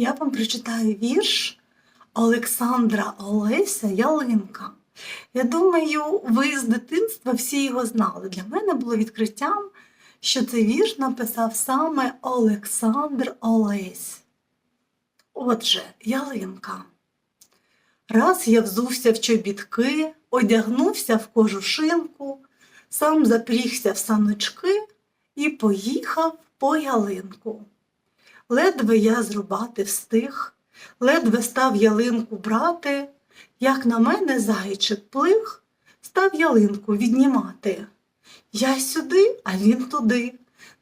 я вам прочитаю вірш Олександра Олеся Ялинка. Я думаю, ви з дитинства всі його знали. Для мене було відкриттям, що цей вірш написав саме Олександр Олесь. Отже, ялинка. Раз я взувся в чобітки, одягнувся в кожушинку, сам запрігся в саночки і поїхав по ялинку. Ледве я зрубати встиг, ледве став ялинку брати, як на мене зайчик плих, став ялинку віднімати. Я сюди, а він туди.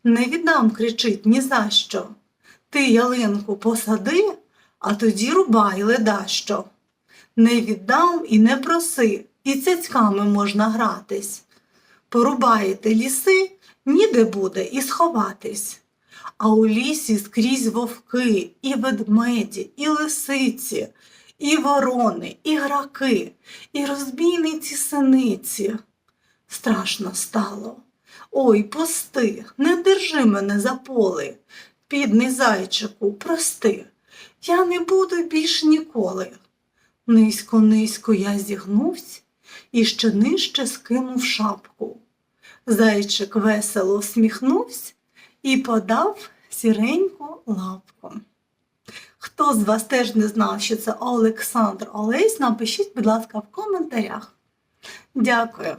Не віддам, кричить ні за що. Ти ялинку посади, а тоді рубай ледащо. Не віддам і не проси, і цяцьками можна гратись. Порубаєте ліси, ніде буде і сховатись. А у лісі скрізь вовки, і ведмеді, і лисиці, і ворони, і граки, і розбійниці синиці. Страшно стало. Ой, пусти, не держи мене за поли. Підний зайчику, прости, я не буду більш ніколи. Низько, низько я зігнувсь і ще нижче скинув шапку. Зайчик весело всміхнувся і подав сіреньку лапку. Хто з вас теж не знав, що це Олександр Олесь, напишіть, будь ласка, в коментарях. Дякую.